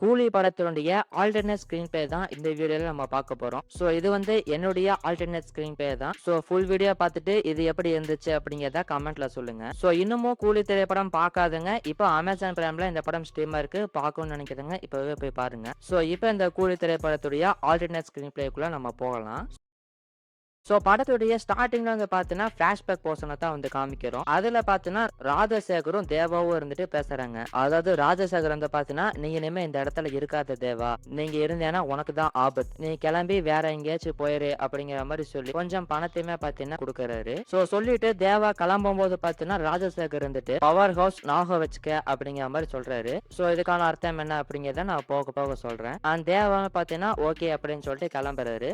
கூலி படத்தினுடைய alternate screen play தான் இந்த வீடியோல நம்ம பார்க்க போறோம். ஸோ இது வந்து என்னுடைய ஆல்டர்னேட் ஸ்கிரீன் பிளே தான். ஸோ ஃபுல் வீடியோ பார்த்துட்டு இது எப்படி இருந்துச்சு அப்படிங்கிறத கமெண்ட்ல சொல்லுங்க. ஸோ இன்னமும் கூலி திரைப்படம் பார்க்காதுங்க இப்போ அமேசான் பிரைம்ல இந்த படம் ஸ்ட்ரீமா இருக்கு பார்க்கணும்னு நினைக்கிறதுங்க இப்பவே போய் பாருங்க. ஸோ இப்போ இந்த கூலி திரைப்படத்துடைய ஆல்டர்னேட் ஸ்கிரீன் பிளேக்குள்ள நம்ம போகலாம். ஸோ படத்துடைய ஸ்டார்டிங்ல வந்து பார்த்தீங்கன்னா ஃபிளாஷ்பேக் போர்ஷனை தான் வந்து காமிக்கிறோம். அதில் பார்த்தீங்கன்னா ராஜசேகரும் தேவாவும் இருந்துட்டு பேசுறாங்க. அதாவது ராஜசேகர் வந்து பார்த்தீங்கன்னா நீங்க இனிமே இந்த இடத்துல இருக்காத தேவா. நீங்க இருந்தேன்னா உனக்கு தான் ஆபத்து. நீ கிளம்பி வேற எங்கேயாச்சும் போயிரு அப்படிங்கிற மாதிரி சொல்லி கொஞ்சம் பணத்தையுமே பார்த்தீங்கன்னா கொடுக்குறாரு. ஸோ சொல்லிட்டு தேவா கிளம்பும் போது பார்த்தீங்கன்னா ராஜசேகர் இருந்துட்டு பவர் ஹவுஸ் நாக வச்சுக்க அப்படிங்கிற மாதிரி சொல்றாரு. ஸோ இதுக்கான அர்த்தம் என்ன அப்படிங்கிறத நான் போக போக சொல்றேன். அண்ட் தேவா பார்த்தீங்கன்னா ஓகே அப்படின்னு சொல்லிட்டு கிளம்புறாரு.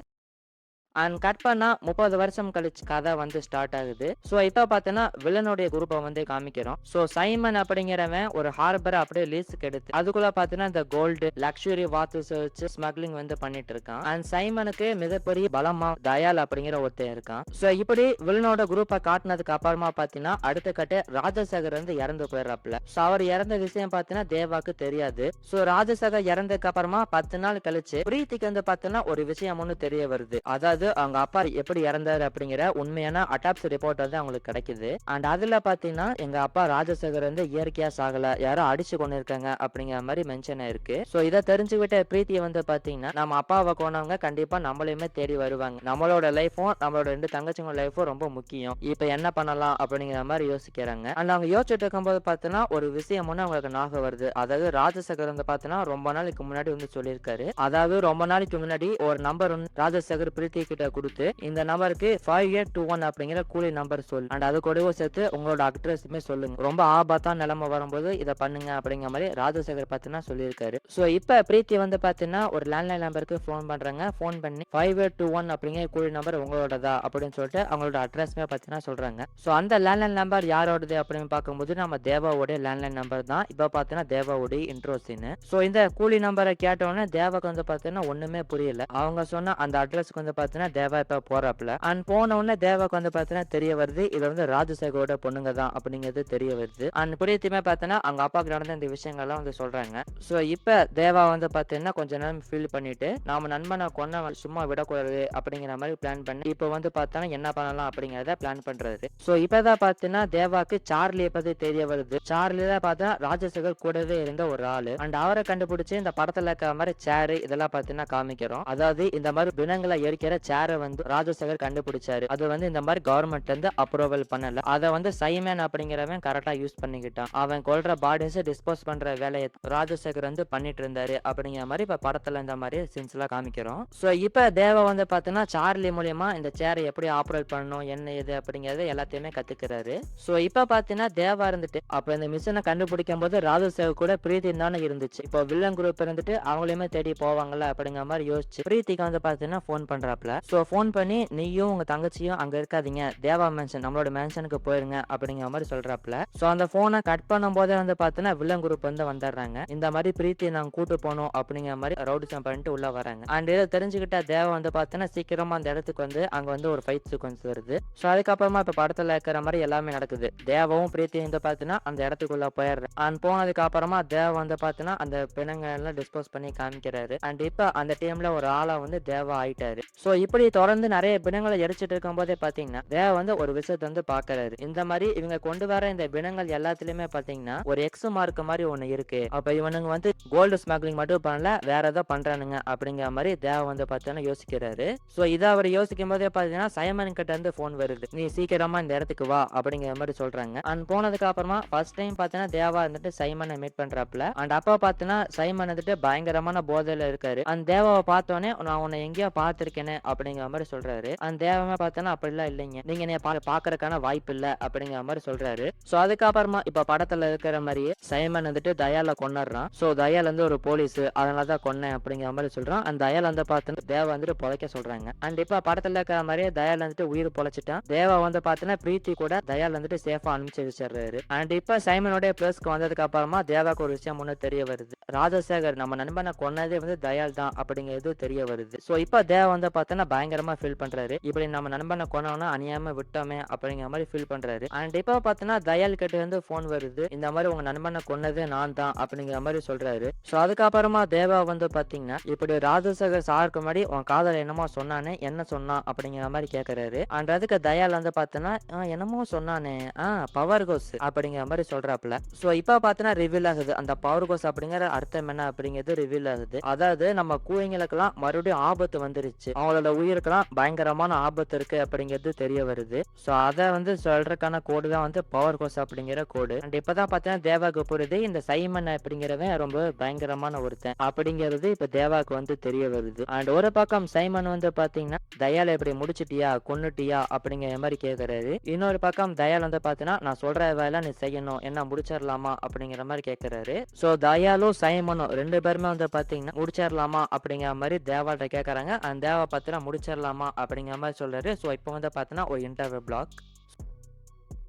அண்ட் கட் பண்ணா முப்பது வருஷம் கழிச்சு கதை வந்து ஸ்டார்ட் ஆகுது. ஸோ இப்போ பார்த்தோன்னா வில்லனுடைய குரூப்பை வந்து காமிக்கிறோம். ஸோ சைமன் அப்படிங்கிறவன் ஒரு ஹார்பரை அப்படியே லீஸுக்கு எடுத்து அதுக்குள்ள பார்த்தீங்கன்னா இந்த கோல்டு லக்ஸுரி வாத்துஸ் வச்சு ஸ்மக்லிங் வந்து பண்ணிட்டு இருக்கான். அண்ட் சைமனுக்கு மிகப்பெரிய பலமா தயால் அப்படிங்கிற ஒருத்தன் இருக்கான். ஸோ இப்படி வில்லனோட குரூப்பை காட்டினதுக்கு அப்புறமா பார்த்தீங்கன்னா அடுத்த கட்டு ராஜசேகர் வந்து இறந்து போயிடுறாப்புல. ஸோ அவர் இறந்த விஷயம் பார்த்தீங்கன்னா தேவாக்கு தெரியாது. ஸோ ராஜசேகர் இறந்ததுக்கு அப்புறமா பத்து நாள் கழிச்சு பிரீத்திக்கு வந்து பார்த்தீங்கன்னா ஒரு விஷயம் ஒன்று தெரிய வருது. அதாவது அவங்க அப்பா எப்படி இறந்தாரு அப்படிங்கிற உண்மையான அட்டாப்ஸ் ரிப்போர்ட் வந்து அவங்களுக்கு கிடைக்குது. அண்ட் அதுல பாத்தீங்கன்னா எங்க அப்பா ராஜசேகர் வந்து இயற்கையா சாகல. யாரோ அடிச்சு கொண்டு இருக்காங்க அப்படிங்கிற மாதிரி மென்ஷன் ஆயிருக்கு. ஸோ இதை தெரிஞ்சுக்கிட்ட பிரீத்தியை வந்து பாத்தீங்கன்னா நம்ம அப்பாவை கொண்டவங்க கண்டிப்பா நம்மளையுமே தேடி வருவாங்க. நம்மளோட லைஃபும் நம்மளோட ரெண்டு தங்கச்சிங்க லைஃபும் ரொம்ப முக்கியம். இப்போ என்ன பண்ணலாம் அப்படிங்கிற மாதிரி யோசிக்கிறாங்க. அண்ட் அவங்க யோசிச்சுட்டு இருக்கும்போது பார்த்தீங்கன்னா ஒரு விஷயம் ஒன்று அவங்களுக்கு ஞாபகம் வருது. அதாவது ராஜசேகர் வந்து பார்த்தீங்கன்னா ரொம்ப நாளைக்கு முன்னாடி வந்து சொல்லியிருக்காரு. அதாவது ரொம்ப நாளைக்கு முன்னாடி ஒரு நம்பர் வந்து ராஜசேகர் பிரீத்தி கிட்ட கொடுத்து இந்த நம்பருக்கு ஃபைவ் எயிட் டூ ஒன் அப்படிங்கிற கூலி நம்பர் சொல்லு அண்ட் அது கூடவும் சேர்த்து உங்களோட அட்ரஸுமே சொல்லுங்க. ரொம்ப ஆபத்தான நிலைமை வரும்போது இதை பண்ணுங்க அப்படிங்கிற மாதிரி ராஜசேகர் பார்த்தீங்கன்னா சொல்லியிருக்காரு. ஸோ இப்போ பிரீத்தி வந்து பார்த்தீங்கன்னா ஒரு லேண்ட்லைன் நம்பருக்கு ஃபோன் பண்றாங்க. ஃபோன் பண்ணி ஃபைவ் எயிட் டூ ஒன் அப்படிங்கிற கூலி நம்பர் உங்களோடதா அப்படின்னு சொல்லிட்டு அவங்களோட அட்ரஸ்மே பார்த்தீங்கன்னா சொல்றாங்க. ஸோ அந்த லேண்ட்லைன் நம்பர் யாரோடது அப்படின்னு பார்க்கும்போது நம்ம தேவாவுடைய லேண்ட்லைன் நம்பர் தான். இப்போ பார்த்தீங்கன்னா தேவாவுடைய இன்ட்ரோ சீனு ஸோ இந்த கூலி நம்பரை கேட்டோன்னே தேவாக்கு வந்து பார்த்தீங்கன்னா ஒண்ணுமே புரியல. அவங்க சொன்ன அந்த அட்ரஸ்க்கு வந்து பார்த்தீங்கன்னா தேவா இப்போ போறாப்புல. அண்ட் போன உடனே தேவாக்கு வந்து பார்த்தீங்கன்னா தெரிய வருது இது வந்து ராஜசேகரோட பொண்ணுங்க தான் அப்படிங்கிறது தெரிய வருது. அண்ட் புரியத்தையுமே பார்த்தீங்கன்னா அவங்க அப்பாவுக்கு நடந்த இந்த விஷயங்கள்லாம் வந்து சொல்றாங்க. ஸோ இப்போ தேவா வந்து பார்த்தீங்கன்னா கொஞ்ச நேரம் ஃபீல் பண்ணிட்டு நாம நண்பனை கொன்ன சும்மா விடக்கூடாது அப்படிங்கிற மாதிரி பிளான் பண்ணி இப்போ வந்து பார்த்தோன்னா என்ன பண்ணலாம் அப்படிங்கிறத பிளான் பண்றது. ஸோ இப்போதான் பார்த்தீங்கன்னா தேவாக்கு சார்லியை பத்தி தெரிய வருது. சார்லி தான் பார்த்தா ராஜசேகர் கூடவே இருந்த ஒரு ஆளு. அண்ட் அவரை கண்டுபிடிச்சு இந்த படத்துல இருக்கிற மாதிரி சேரு இதெல்லாம் பார்த்தீங்கன்னா காமிக்கிறோம். அதாவது இந்த மாதிரி பிணங்களை எரிக்கிற சேரை வந்து ராஜசேகர் கண்டுபிடிச்சாரு. அது வந்து இந்த மாதிரி கவர்மெண்ட் வந்து அப்ரூவல் பண்ணல. அதை வந்து சைமேன் அப்படிங்கிறவன் கரெக்டா யூஸ் பண்ணிக்கிட்டான். அவன் கொள்ற பாடிஸ் டிஸ்போஸ் பண்ற வேலையை ராஜசேகர் வந்து பண்ணிட்டு இருந்தாரு அப்படிங்கிற மாதிரி இப்ப படத்துல இந்த மாதிரி சீன்ஸ் எல்லாம் காமிக்கிறோம். ஸோ இப்ப தேவா வந்து பாத்தீங்கன்னா சார்லி மூலியமா இந்த சேரை எப்படி ஆப்ரேட் பண்ணணும் என்ன இது அப்படிங்கறது எல்லாத்தையுமே கத்துக்கிறாரு. ஸோ இப்ப பாத்தீங்கன்னா தேவா இருந்துட்டு அப்ப இந்த மிஷினை கண்டுபிடிக்கும் போது ராஜசேகர் கூட பிரீத்தி தானே இருந்துச்சு. இப்போ வில்லன் குரூப் இருந்துட்டு அவங்களையுமே தேடி போவாங்கல்ல அப்படிங்கிற மாதிரி யோசிச்சு பிரீத்திக்கு வந்து பாத்தீங்கன்னா ஃபோன் பண்றாப்ல. ஸோ ஃபோன் பண்ணி நீயும் உங்கள் தங்கச்சியும் அங்கே இருக்காதீங்க. தேவா மேன்ஷன் நம்மளோட மேன்ஷனுக்கு போயிருங்க அப்படிங்கிற மாதிரி சொல்கிறாப்புல ஸோ அந்த ஃபோனை கட் பண்ணும் போதே வந்து பார்த்தீங்கன்னா வில்லன் குரூப் வந்து வந்துடுறாங்க. இந்த மாதிரி பிரீத்தி நாங்கள் கூட்டு போனோம் அப்படிங்கிற மாதிரி ரவுடிசம் பண்ணிட்டு உள்ளே வராங்க. அண்ட் இதை தெரிஞ்சுக்கிட்ட தேவா வந்து பார்த்தீங்கன்னா சீக்கிரமாக அந்த இடத்துக்கு வந்து அங்கே வந்து ஒரு ஃபைட் சீக்வன்ஸ் வருது. ஸோ அதுக்கப்புறமா இப்போ படத்தில் இருக்கிற மாதிரி எல்லாமே நடக்குது. தேவாவும் பிரீத்தியும் வந்து பார்த்தீங்கன்னா அந்த இடத்துக்குள்ளே போயிடுறேன் அண்ட் போனதுக்கு அப்புறமா தேவா வந்து பார்த்தீங்கன்னா அந்த பிணங்களை எல்லாம் டிஸ்போஸ் பண்ணி காமிக்கிறாரு. அண்ட் இப்போ அந்த டீம்ல ஒரு ஆளா வந்து தேவா ஆயிட்டாரு. ஸோ இப்படி தொடர்ந்து நிறைய பிணங்களை எரிச்சிட்டு இருக்கும் போதே பாத்தீங்கன்னா தேவா வந்து ஒரு விஷயத்தை வந்து பாக்குறாரு. இந்த மாதிரி இவங்க கொண்டு வர இந்த பிணங்கள் எல்லாத்துலயுமே பாத்தீங்கன்னா ஒரு எக்ஸ் மார்க் மாதிரி ஒண்ணு இருக்கு. அப்ப இவனுங்க வந்து கோல்டு ஸ்மக்லிங் மட்டும் பண்ணல வேற ஏதோ பண்றானுங்க அப்படிங்கிற மாதிரி தேவ வந்து பாத்தீங்கன்னா யோசிக்கிறாரு. ஸோ இதை அவர் யோசிக்கும் போதே பாத்தீங்கன்னா சைமன் கிட்ட இருந்து போன் வருது. நீ சீக்கிரமா இந்த இடத்துக்கு வா அப்படிங்கிற மாதிரி சொல்றாங்க. அண்ட் போனதுக்கு அப்புறமா ஃபர்ஸ்ட் டைம் பாத்தீங்கன்னா தேவா வந்துட்டு சைமனை மீட் பண்றாப்ல அண்ட் அப்பா பாத்தீங்கன்னா சைமன் வந்துட்டு பயங்கரமான போதையில இருக்காரு. அந்த தேவாவை பார்த்தோன்னே நான் உன்னை எங்கேயோ பார்த்திருக்கேனே அப்படிங்கிற மாதிரி சொல்றாரு. அந்த தேவமே பார்த்தோன்னா அப்படிலாம் இல்லைங்க. நீங்க என்னைய பா பாக்குறதுக்கான வாய்ப்பு இல்ல அப்படிங்கிற மாதிரி சொல்றாரு. சோ அதுக்கப்புறமா இப்ப படத்துல இருக்கிற மாதிரியே சைமன் வந்துட்டு தயால கொண்டாடுறான் சோ தயால் வந்து ஒரு போலீஸ் அதனால தான் கொன்னேன் அப்படிங்கிற மாதிரி சொல்றான். அந்த தயால் வந்து பார்த்து தேவ வந்துட்டு பொழைக்க சொல்றாங்க. அண்ட் இப்ப படத்துல இருக்கிற மாதிரியே தயால வந்துட்டு உயிர் பொழைச்சிட்டான். தேவா வந்து பார்த்தோன்னா பிரீத்தி கூட தயால் வந்துட்டு சேஃபா அனுப்பிச்சு வச்சிடுறாரு. அண்ட் இப்ப சைமனுடைய பிளஸ்க்கு வந்ததுக்கு அப்புறமா தேவாக்கு ஒரு விஷயம் ஒன்று தெரிய வருது. ராஜசேகர் நம்ம நண்பனை கொன்னதே வந்து தயால் தான் அப்படிங்கிறது தெரிய வருது. சோ இப்ப தேவ வந்து பார்த்தோன்னா பார்த்தோன்னா பயங்கரமா ஃபீல் பண்றாரு. இப்படி நம்ம நண்பனை கொண்டோம்னா அணியாம விட்டோமே அப்படிங்கிற மாதிரி ஃபீல் பண்றாரு. அண்ட் இப்போ பார்த்தோன்னா தயால் கிட்ட இருந்து ஃபோன் வருது. இந்த மாதிரி உங்க நண்பனை கொன்னது நான் தான் அப்படிங்கிற மாதிரி சொல்றாரு. ஸோ அதுக்கப்புறமா தேவா வந்து பாத்தீங்கன்னா இப்படி ராஜசேகர் சாருக்கு முன்னாடி உன் காதல் என்னமோ சொன்னானே என்ன சொன்னான் அப்படிங்கிற மாதிரி கேட்கறாரு அண்ட் அதுக்கு தயால் வந்து பார்த்தோன்னா என்னமோ சொன்னானே ஆ பவர் கோஸ் அப்படிங்கிற மாதிரி சொல்றாப்ல ஸோ இப்போ பார்த்தோன்னா ரிவீல் ஆகுது. அந்த பவர் கோஸ் அப்படிங்கிற அர்த்தம் என்ன அப்படிங்கிறது ரிவீல் ஆகுது. அதாவது நம்ம கூயங்களுக்கெல்லாம் மறுபடியும் ஆபத்து வந்துருச்சு. அவங்களோட உயிருக்கெல்லாம் பயங்கரமான ஆபத்து இருக்கு அப்படிங்கிறது தெரிய வருது. ஸோ அதை வந்து சொல்றதுக்கான கோடு தான் வந்து பவர் கோஸ் அப்படிங்கிற கோடு அண்ட் இப்பதான் பார்த்தீங்கன்னா தேவாக்கு புரியுது இந்த சைமன் அப்படிங்கிறவன் ரொம்ப பயங்கரமான ஒருத்தன் அப்படிங்கிறது இப்ப தேவாக்கு வந்து தெரிய வருது. அண்ட் ஒரு பக்கம் சைமன் வந்து பாத்தீங்கன்னா தயால இப்படி முடிச்சிட்டியா கொன்னுட்டியா? அப்படிங்கிற மாதிரி கேட்கறாரு இன்னொரு பக்கம் தயால் வந்து பாத்தீங்கன்னா நான் சொல்ற வேலை நீ செய்யணும் என்ன முடிச்சிடலாமா? அப்படிங்கிற மாதிரி கேட்குறாரு ஸோ தயாலும் சைமனும் ரெண்டு பேருமே வந்து பாத்தீங்கன்னா முடிச்சிடலாமா? அப்படிங்கிற மாதிரி தேவாட்ட கேட்குறாங்க அந்த தேவா பார்த்தீங்கன்னா முடிச்சிடலாமா அப்படிங்கிற மாதிரி சொல்றாரு. ஸோ இப்போ வந்து பார்த்தீங்கன்னா ஒரு இன்டர்வியூ பிளாக்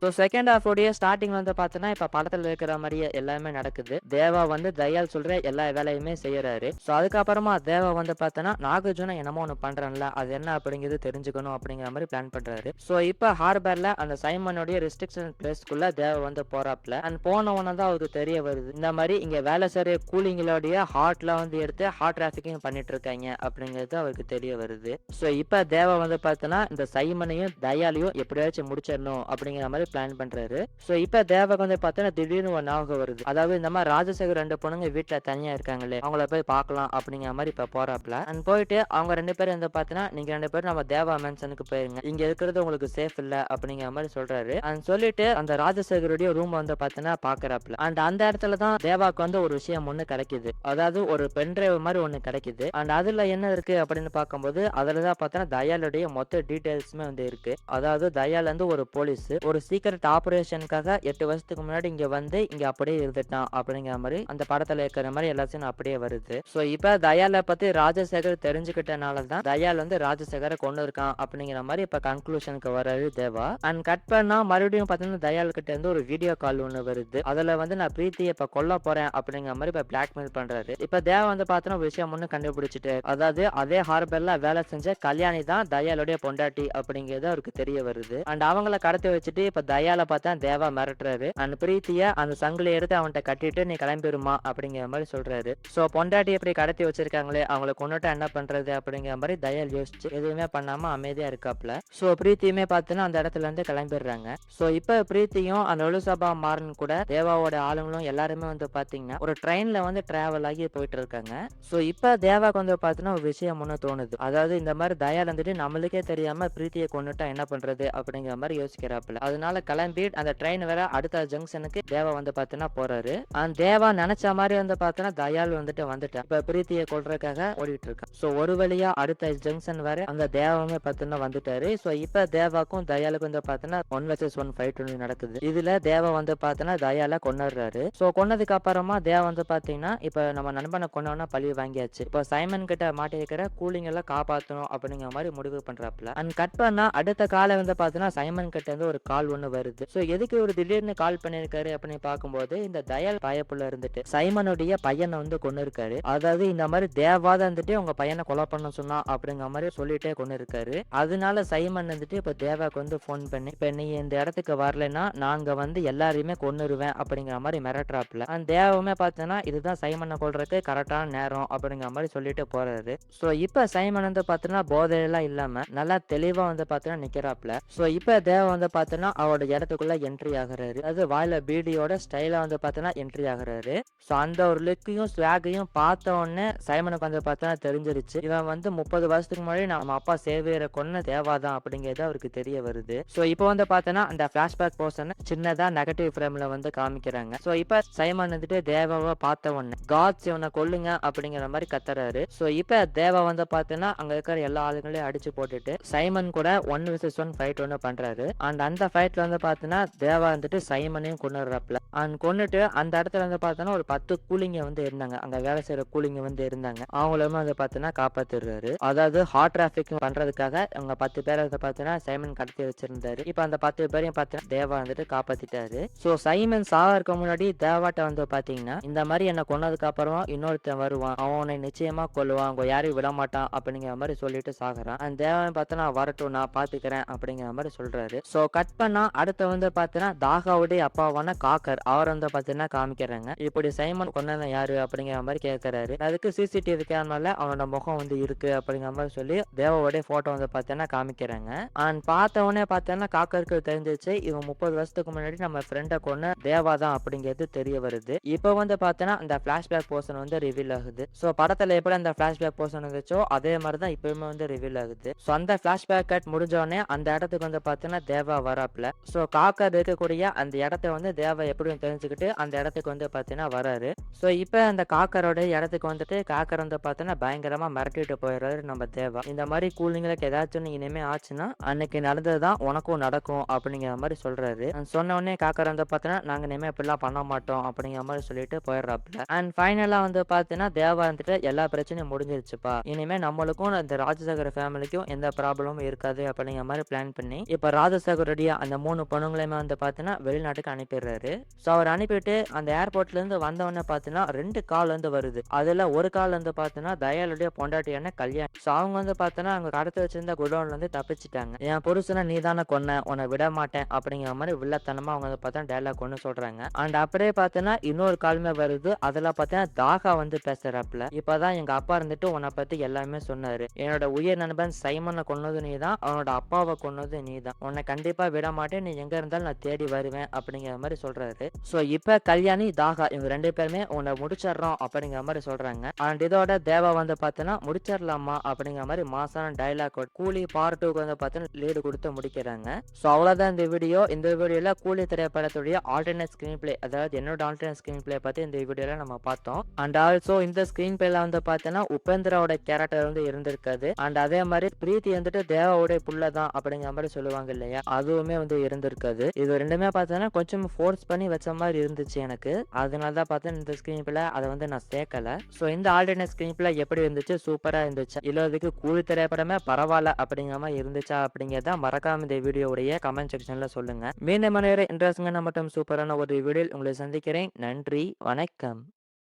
ஸோ செகண்ட் ஹாஃபோடைய ஸ்டார்டிங் வந்து பார்த்தோன்னா இப்போ படத்தில் இருக்கிற மாதிரியே எல்லாமே நடக்குது. தேவா வந்து தயால் சொல்கிற எல்லா வேலையுமே செய்கிறாரு ஸோ அதுக்கப்புறமா தேவா வந்து பார்த்தோன்னா நாகார்ஜுனா என்னமோ ஒன்று பண்ணுறேன்ல அது என்ன அப்படிங்கிறது தெரிஞ்சுக்கணும் அப்படிங்கிற மாதிரி பிளான் பண்ணுறாரு ஸோ இப்போ ஹார்பரில் அந்த சைமனுடைய ரெஸ்ட்ரிக்ஷன் பிளேஸ்க்குள்ளே தேவா வந்து போறாப்ல. அண்ட் போனவொன்னே தான் அவருக்கு தெரிய வருது. இந்த மாதிரி இங்கே வேலை செய்கிற கூலிங்களுடைய ஹார்ட்லாம் வந்து எடுத்து ஹார்ட் டிராஃபிக்கிங் பண்ணிட்டு இருக்காங்க அப்படிங்கிறது அவருக்கு தெரிய வருது. ஸோ இப்போ தேவா வந்து பார்த்தோன்னா இந்த சைமனையும் தயாலையும் எப்படியாச்சும் முடிச்சிடணும் அப்படிங்கிற மாதிரி பிளான் பண்றாரு. ஸோ இப்போ தேவக்கு வந்து பார்த்தோன்னா திடீர்னு ஒரு ஞாபகம் வருது. அதாவது இந்த மாதிரி ராஜசேகர் ரெண்டு பொண்ணுங்க வீட்டில் தனியா இருக்காங்களே அவங்கள போய் பார்க்கலாம் அப்படிங்கிற மாதிரி இப்போ போறாப்ல அண்ட் போயிட்டு அவங்க ரெண்டு பேரும் வந்து பார்த்தோன்னா நீங்க ரெண்டு பேரும் நம்ம தேவா மேன்சனுக்கு போயிருங்க. இங்க இருக்கிறது உங்களுக்கு சேஃப் இல்லை அப்படிங்கிற மாதிரி சொல்றாரு. அண்ட் சொல்லிட்டு அந்த ராஜசேகருடைய ரூம் வந்து பார்த்தோன்னா பாக்குறாப்ல அண்ட் அந்த இடத்துல தான் தேவாக்கு வந்து ஒரு விஷயம் ஒண்ணு கிடைக்குது. அதாவது ஒரு பென்ட்ரைவ் மாதிரி ஒண்ணு கிடைக்குது. அண்ட் அதுல என்ன இருக்கு அப்படின்னு பார்க்கும்போது அதுல தான் பார்த்தோன்னா தயாளுடைய மொத்த டீட்டெயில்ஸுமே வந்து இருக்கு. அதாவது தயால் வந்து ஒரு போலீஸ் ஒரு சீக்கிரட் ஆபரேஷனுக்காக எட்டு வருஷத்துக்கு முன்னாடி இங்க வந்து இங்க அப்படியே இருந்துட்டான் அப்படிங்கிற மாதிரி அந்த படத்துல இருக்கிற மாதிரி எல்லாத்தையும் அப்படியே வருது. சோ இப்ப தயால பத்தி ராஜசேகர் தெரிஞ்சுக்கிட்டனால தான் தயால் வந்து ராஜசேகரை கொண்டு இருக்கான் அப்படிங்கிற மாதிரி இப்ப கன்க்ளூஷனுக்கு வர்றது தேவா. அண்ட் கட் பண்ணா மறுபடியும் பாத்தீங்கன்னா தயால் கிட்ட இருந்து ஒரு வீடியோ கால் ஒண்ணு வருது. அதுல வந்து நான் பிரீத்தி இப்ப கொல்ல போறேன் அப்படிங்கிற மாதிரி இப்ப பிளாக்மெயில் பண்றாரு. இப்ப தேவா வந்து பார்த்தோன்னா ஒரு விஷயம் ஒண்ணு கண்டுபிடிச்சிட்டு அதாவது அதே ஹார்பர்ல வேலை செஞ்ச கல்யாணி தான் தயாளுடைய பொண்டாட்டி அப்படிங்கிறது அவருக்கு தெரிய வருது. அண்ட் அவங்கள கடத்தி வச்சுட்டு இப்ப தயால பார்த்தா தேவா மிரட்டுறாரு. அண்ட் பிரீத்திய அந்த சங்கில எடுத்து அவன்கிட்ட கட்டிட்டு நீ கிளம்பிடுமா அப்படிங்கிற மாதிரி சொல்றாரு. சோ பொண்டாட்டி எப்படி கடத்தி வச்சிருக்காங்களே அவங்கள கொண்டுட்டா என்ன பண்றது அப்படிங்கிற மாதிரி தயால் யோசிச்சு எதுவுமே பண்ணாம அமைதியா இருக்காப்ல சோ பிரீத்தியுமே பார்த்தோன்னா அந்த இடத்துல இருந்து கிளம்பிடுறாங்க. சோ இப்ப பிரீத்தியும் அந்த ஒலுசபா மாறன் கூட தேவாவோட ஆளுங்களும் எல்லாருமே வந்து பாத்தீங்கன்னா ஒரு ட்ரெயின்ல வந்து டிராவல் ஆகி போயிட்டு இருக்காங்க. சோ இப்ப தேவாக்கு வந்து பாத்தீங்கன்னா ஒரு விஷயம் ஒண்ணு தோணுது. அதாவது இந்த மாதிரி தயால் வந்துட்டு நம்மளுக்கே தெரியாம பிரீத்தியை கொண்டுட்டா என்ன பண்றது அப்படிங்கிற மாதிரி யோசிக்கிறாப்புல. அதனால கிளம்பி அந்த ட்ரெயின் வேற அடுத்த ஜங்ஷனுக்கு தேவா வந்து பாத்தீங்கன்னா போறாரு. அந்த தேவா நினைச்ச மாதிரி வந்து பாத்தீங்கன்னா தயால் வந்துட்டு வந்துட்டேன். இப்ப பிரீத்தியை கொள்றதுக்காக ஓடிட்டு இருக்கான். சோ ஒரு வழியா அடுத்த ஜங்ஷன் வரை அந்த தேவாவுமே பாத்தீங்கன்னா வந்துட்டாரு. சோ இப்ப தேவாக்கும் தயாலுக்கும் வந்து பாத்தீங்கன்னா ஒன் வர்சஸ் ஒன் ஃபைட் ஒன்று நடக்குது. இதுல தேவா வந்து பாத்தீங்கன்னா தயால கொண்டாடுறாரு சோ கொன்னதுக்கு அப்புறமா தேவா வந்து பாத்தீங்கன்னா இப்ப நம்ம நண்பனை கொண்டவனா பழி வாங்கியாச்சு. இப்ப சைமன் கிட்ட மாட்டிருக்கிற கூலிங் எல்லாம் காப்பாத்தணும் அப்படிங்கிற மாதிரி முடிவு பண்றாப்ல அண்ட் கட் பண்ணா அடுத்த காலை வந்து பாத்தீங்கன்னா சைமன் கிட்ட இருந்து ஒரு கால் ஒன்று ஒன்று வருது. ஸோ எதுக்கு ஒரு திடீர்னு கால் பண்ணிருக்காரு அப்படின்னு பார்க்கும்போது இந்த தயால் பயப்புள்ள இருந்துட்டு சைமனுடைய பையனை வந்து கொண்டு இருக்காரு அதாவது இந்த மாதிரி தேவாத வந்துட்டு உங்க பையனை கொலை பண்ண சொன்னா அப்படிங்கிற மாதிரி சொல்லிட்டே கொண்டு இருக்காரு அதனால சைமன் வந்துட்டு இப்போ தேவாக்கு வந்து ஃபோன் பண்ணி இப்போ நீ இந்த இடத்துக்கு வரலைன்னா நாங்க வந்து எல்லாரையுமே கொன்னுருவேன் அப்படிங்கிற மாதிரி மிரட்டுறாப்புல. அந்த தேவமே பார்த்தோன்னா இதுதான் சைமனை கொள்றதுக்கு கரெக்டான நேரம் அப்படிங்கிற மாதிரி சொல்லிட்டு போறாரு. ஸோ இப்போ சைமன் வந்து பார்த்தோன்னா போதையெல்லாம் இல்லாம நல்லா தெளிவா வந்து பார்த்தோன்னா நிக்கிறாப்புல. ஸோ இப்போ தேவ வந்து பார்த்தோன்னா அவரோட இடத்துக்குள்ள என்ட்ரி ஆகுறாரு. அது வாயில பீடியோட ஸ்டைலா வந்து பார்த்தோன்னா என்ட்ரி ஆகுறாரு. ஸோ அந்த ஒரு லுக்கையும் ஸ்வாகையும் பார்த்த உடனே சைமனுக்கு வந்து பார்த்தோன்னா தெரிஞ்சிருச்சு. இவன் வந்து முப்பது வருஷத்துக்கு முன்னாடி நம்ம அப்பா சேவியரை கொன்ன தேவாதான் அப்படிங்கிறது அவருக்கு தெரிய வருது. ஸோ இப்போ வந்து பார்த்தோன்னா அந்த ஃபிளாஷ்பேக் போர்ஷன் சின்னதா நெகட்டிவ் ஃப்ரேம்ல வந்து காமிக்கிறாங்க. ஸோ இப்போ சைமன் வந்துட்டு தேவாவை பார்த்த உடனே காட்ஸ் இவனை கொல்லுங்க அப்படிங்கிற மாதிரி கத்துறாரு. ஸோ இப்போ தேவா வந்து பார்த்தோன்னா அங்க இருக்கிற எல்லா ஆளுங்களையும் அடிச்சு போட்டுட்டு சைமன் கூட ஒன் விசஸ் ஒன் ஃபைட் ஒன்று பண்றாரு. அண்ட் அந்த ஃபைட்ல இடத்துல வந்து பார்த்தோன்னா தேவா வந்துட்டு சைமனையும் கொண்டுறாப்புல அண்ட் கொண்டுட்டு அந்த இடத்துல வந்து பார்த்தோன்னா ஒரு பத்து கூலிங்க வந்து இருந்தாங்க. அங்க வேலை செய்யற கூலிங்க வந்து இருந்தாங்க. அவங்களும் வந்து பார்த்தோன்னா காப்பாத்திடுறாரு. அதாவது ஹாட் டிராபிக் பண்றதுக்காக அவங்க பத்து பேரை வந்து பார்த்தோன்னா சைமன் கடத்தி வச்சிருந்தாரு. இப்போ அந்த பத்து பேரையும் பார்த்தோன்னா தேவா வந்துட்டு காப்பாத்திட்டாரு. ஸோ சைமன் சாவ இருக்க முன்னாடி தேவாட்ட வந்து பார்த்தீங்கன்னா இந்த மாதிரி என்னை கொன்னதுக்கு அப்புறம் இன்னொருத்தன் வருவான். அவன் உன்னை நிச்சயமா கொள்ளுவான் அவங்க யாரையும் விட மாட்டான் அப்படிங்கிற மாதிரி சொல்லிட்டு சாகுறான். அந்த தேவன் பார்த்தா வரட்டும் நான் பாத்துக்கிறேன் அப்படிங்கிற மாதிரி சொல்றாரு. ஸோ கட் பண்ணா அடுத்து வந்து பார்த்தீங்கன்னா தாகாவுடைய அப்பாவான காக்கர். அவர் வந்து பார்த்தீங்கன்னா காமிக்கிறாங்க. இப்படி சைமன் கொண்டவன் யாரு அப்படிங்கிற மாதிரி கேட்கிறாரு அதுக்கு சிசிடிவி கேமரால அவனோட முகம் வந்து இருக்கு அப்படிங்கிற மாதிரி சொல்லி தேவாவுடைய போட்டோ வந்து பார்த்தீங்கன்னா காமிக்கிறாங்க. அண்ட் பார்த்த உடனே பார்த்தீங்கன்னா காக்கருக்கு தெரிஞ்சிச்சு இவன் முப்பது வருஷத்துக்கு முன்னாடி நம்ம ஃப்ரெண்டை கொண்டு தேவா தான் அப்படிங்கிறது தெரிய வருது. இப்போ வந்து பார்த்தீங்கன்னா அந்த ஃபிளாஷ்பேக் போர்ஷன் வந்து ரிவீல் ஆகுது. ஸோ படத்தில் எப்படி அந்த ஃபிளாஷ்பேக் போர்ஷன் இருந்துச்சோ அதே மாதிரி தான் இப்பயுமே வந்து ரிவீல் ஆகுது. ஸோ அந்த ஃபிளாஷ்பேக் கட் முடிஞ்சோடனே அந்த இடத்துக்கு வந்து பார்த்தீங்கன்னா தேவா வராப்ல ஸோ காக்கர் இருக்கக்கூடிய அந்த இடத்த வந்து தேவை எப்படியும் தெரிஞ்சுக்கிட்டு அந்த இடத்துக்கு வந்து பார்த்தீங்கன்னா வராரு. ஸோ இப்போ அந்த காக்கரோட இடத்துக்கு வந்துட்டு காக்கர் வந்து பார்த்தீங்கன்னா பயங்கரமாக மிரட்டிட்டு போயிடுறாரு நம்ம தேவா. இந்த மாதிரி கூலிங்களுக்கு ஏதாச்சும் இனிமேல் ஆச்சுன்னா அன்னைக்கு நடந்தது தான் உனக்கும் நடக்கும் அப்படிங்கிற மாதிரி சொல்கிறாரு அண்ட் சொன்ன உடனே காக்கர் வந்து பார்த்தீங்கன்னா நாங்கள் இனிமேல் இப்படிலாம் பண்ண மாட்டோம் அப்படிங்கிற மாதிரி சொல்லிட்டு போயிடுறாப்புல. அண்ட் ஃபைனலாக வந்து பார்த்தீங்கன்னா தேவா வந்துட்டு எல்லா பிரச்சனையும் முடிஞ்சிருச்சுப்பா. இனிமேல் நம்மளுக்கும் இந்த ராஜசாகர் ஃபேமிலிக்கும் எந்த ப்ராப்ளமும் இருக்காது அப்படிங்கிற மாதிரி பிளான் பண்ணி இப்போ ராஜசேகருடைய அந்த மூணு பொண்ணுங்களையுமே வந்து பார்த்தீங்கன்னா வெளிநாட்டுக்கு அனுப்பிடுறாரு. ஸோ அவர் அனுப்பிட்டு அந்த ஏர்போர்ட்லேருந்து வந்தவொடனே பார்த்தீங்கன்னா ரெண்டு கால் வந்து வருது. அதில் ஒரு கால் வந்து பார்த்தீங்கன்னா தயாளுடைய பொண்டாட்டியான கல்யாணம் ஸோ அவங்க வந்து பார்த்தீங்கன்னா அவங்க கடத்து வச்சிருந்த குடோன்ல இருந்து தப்பிச்சிட்டாங்க. என் புருஷனை நீ தானே கொன்ன? உன்னை விட மாட்டேன். அப்படிங்கிற மாதிரி வில்லத்தனமாக அவங்க வந்து பார்த்தா டைலாக் ஒன்று சொல்கிறாங்க அண்ட் அப்படியே பார்த்தீங்கன்னா இன்னொரு காலுமே வருது. அதில் பார்த்தீங்கன்னா தாகா வந்து பேசுகிறாப்புல இப்போ தான் எங்கள் அப்பா இருந்துட்டு உன்னை பற்றி எல்லாமே சொன்னார். என்னோட உயிர் நண்பன் சைமனை கொன்னது நீ தான் அவனோட அப்பாவை கொன்னது நீ தான் உன்னை கண்டிப்பாக விட மாட்டேன். நீ எங்க இருந்தாலும் நான் தேடி வருவேன் அப்படிங்கிற மாதிரி சொல்றாரு. ஸோ இப்ப கல்யாணி தாகா இவங்க ரெண்டு பேருமே உன்னை முடிச்சிடுறோம் அப்படிங்கிற மாதிரி சொல்றாங்க. அண்ட் இதோட தேவா வந்து பார்த்தோன்னா முடிச்சிடலாமா அப்படிங்கிற மாதிரி மாசான டைலாக் கூலி பார்ட் டூக்கு வந்து பார்த்தோன்னா லீடு கொடுத்து முடிக்கிறாங்க. ஸோ அவ்வளோதான் இந்த வீடியோ இந்த வீடியோல கூலி திரைப்படத்துடைய ஆல்டர்னேட் ஸ்கிரீன் பிளே அதாவது என்னோட ஆல்டர்னேட் ஸ்கிரீன் பிளே பத்தி இந்த வீடியோல நம்ம பார்த்தோம். அண்ட் ஆல்சோ இந்த ஸ்கிரீன் பிளேல வந்து பார்த்தோன்னா உபேந்திராவோட கேரக்டர் வந்து இருந்திருக்காது. அண்ட் அதே மாதிரி பிரீத்தி வந்துட்டு தேவாவுடைய புள்ள தான் அப்படிங்கிற மாதிரி சொல்லுவாங்க இல்லையா? அதுவுமே வந்து இருந்திருக்காது. இது ரெண்டுமே பார்த்தோன்னா கொஞ்சம் ஃபோர்ஸ் பண்ணி வச்ச மாதிரி இருந்துச்சு எனக்கு. அதனால தான் பார்த்தேன் இந்த ஸ்கிரீன் பிளே அதை வந்து நான் சேர்க்கல. ஸோ இந்த ஆல்டர்னேட் ஸ்கிரீன் பிளே எப்படி இருந்துச்சு? சூப்பராக இருந்துச்சு. இல்லை இதுக்கு கூலி திரைப்படமே பரவாயில்ல அப்படிங்கிற மாதிரி இருந்துச்சா அப்படிங்கிறத மறக்காம இந்த வீடியோவுடைய கமெண்ட் செக்ஷனில் சொல்லுங்கள் மீண்டும் மனைவரை இன்ட்ரெஸ்டிங்கான மட்டும் சூப்பரான ஒரு வீடியோ உங்களை சந்திக்கிறேன். நன்றி வணக்கம்.